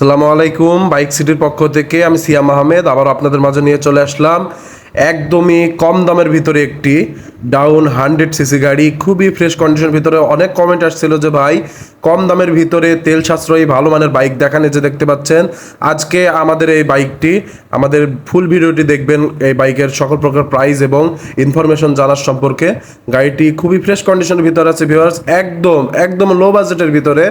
আসসালামু আলাইকুম, বাইক সিটির পক্ষ থেকে আমি সিয়াম আহমেদ, আবার আপনাদের মাঝে নিয়ে চলে আসলাম একদমই কম দামের ভিতরে একটি ডাউন হান্ড্রেড সিসি গাড়ি। খুবই ফ্রেশ কন্ডিশনের ভিতরে অনেক কমেন্ট আসছিল যে, ভাই কম দামের ভিতরে তেল সাশ্রয়ী ভালো মানের বাইক দেখান যে দেখতে পাচ্ছেন। আজকে আমাদের এই বাইকটি, আমাদের ফুল ভিডিওটি দেখবেন এই বাইকের সকল প্রকার প্রাইস এবং ইনফরমেশন জানার সম্পর্কে। গাড়িটি খুবই ফ্রেশ কন্ডিশনের ভিতরে আছে ভিউয়ার্স একদম একদম লো বাজেটের ভিতরে।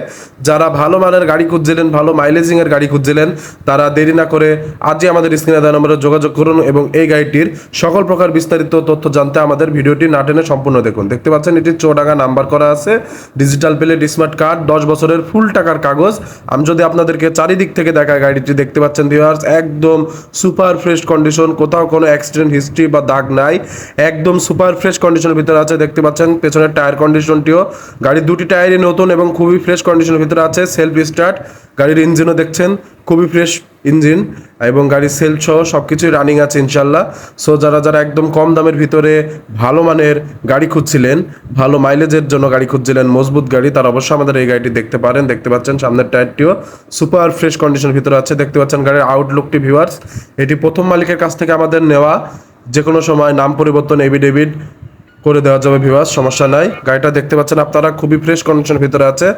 যারা ভালো মানের গাড়ি খুঁজছিলেন, ভালো মাইলেজিংয়ের গাড়ি খুঁজছিলেন, তারা দেরি না করে আজই আমাদের স্ক্রিনে দেওয়া নম্বরে যোগাযোগ করুন এবং এই গাড়িটির সকল প্রকার বিস্তারিত তথ্য জানতে আমাদের ভিডিওটি না টেনে সম্পূর্ণ দেখুন। দেখতে পাচ্ছেন, এটি চোডাঙ্গা নাম্বার করা আছে। ডিজিটাল প্লেট স্মার্ট কার্ড দশ বছরের ফুল টাকার কাগজ। আমি যদি আপনাদেরকে চারিদিক থেকে দেখায় গাড়িটি দেখতে পাচ্ছেন ভিউয়ার্স একদম সুপার ফ্রেশ কন্ডিশন কোথাও কোনো অ্যাক্সিডেন্ট হিস্ট্রি বা দাগ নাই। একদম সুপার ফ্রেশ কন্ডিশনের ভিতরে আছে, দেখতে পাচ্ছেন, পেছনের টায়ার কন্ডিশনটিও গাড়ির দুটি টায়ারই নতুন এবং খুবই ফ্রেশ কন্ডিশনের ভিতরে আছে সেলফ স্টার্ট গাড়ির ইঞ্জিনও দেখছেন খুবই ফ্রেশ ইঞ্জিন এবং গাড়ির সেল সহ সব কিছুই রানিং আছে ইনশাল্লাহ সো যারা যারা একদম কম দামের ভিতরে ভালো মানের গাড়ি খুঁজছিলেন, ভালো মাইলেজের জন্য গাড়ি খুঁজছিলেন, মজবুত গাড়ি, তারা অবশ্যই আমাদের এই গাড়িটি দেখতে পারেন। দেখতে পাচ্ছেন সামনের টায়ারটিও সুপার ফ্রেশ কন্ডিশনের ভিতরে আছে। দেখতে পাচ্ছেন গাড়ির আউটলুকটি ভিউয়ার্স এটি প্রথম মালিকের কাছ থেকে আমাদের নেওয়া। যে কোনো সময় নাম পরিবর্তন এভিডেভিড করে দেওয়া যাবে ভিভাস সমস্যা নাই। গাড়িটা দেখতে পাচ্ছেন আপনারা, খুবই ফ্রেশ কন্ডিশনের ভিতরে আছে।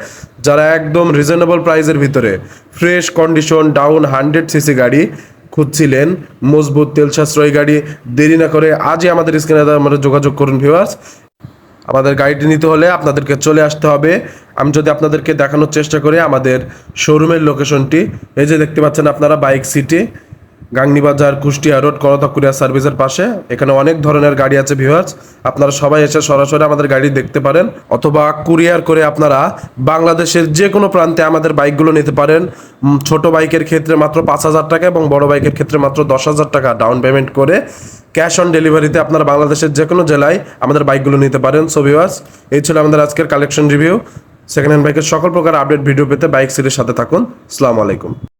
যারা একদম রিজনেবল প্রাইসের ভিতরে fresh condition down hundred CC গাড়ি খুঁজছিলেন, মজবুত তেল সাশ্রয়ী গাড়ি, দেরি না করে আজই আমাদের স্ক্রিনে আমাদের যোগাযোগ করুন ভিউয়ার্স আমাদের গাড়িটি নিতে হলে আপনাদেরকে চলে আসতে হবে। আমি যদি আপনাদেরকে দেখানোর চেষ্টা করি, আমাদের শোরুমের লোকেশনটি এই যে দেখতে পাচ্ছেন আপনারা বাইক সিটি গাংনি বাজার কুষ্টিয়া রোড করতা কুরিয়ার সার্ভিসের পাশে। এখানে অনেক ধরনের গাড়ি আছে ভিউয়ার্স আপনারা সবাই এসে সরাসরি আমাদের গাড়ি দেখতে পারেন, অথবা কুরিয়ার করে আপনারা বাংলাদেশের যে কোনো প্রান্তে আমাদের বাইকগুলো নিতে পারেন। ছোট বাইকের ক্ষেত্রে মাত্র পাঁচ হাজার টাকা এবং বড় বাইকের ক্ষেত্রে মাত্র দশ হাজার টাকা ডাউন পেমেন্ট করে ক্যাশ অন ডেলিভারিতে আপনারা বাংলাদেশের যে কোনো জেলায় আমাদের বাইকগুলো নিতে পারেন। সো ভিউয়ার্স এই ছিল আমাদের আজকের কালেকশন রিভিউ সেকেন্ড হ্যান্ড বাইকের সকল প্রকার আপডেট ভিডিও পেতে বাইক সিরিজের সাথে থাকুন। আসসালামু আলাইকুম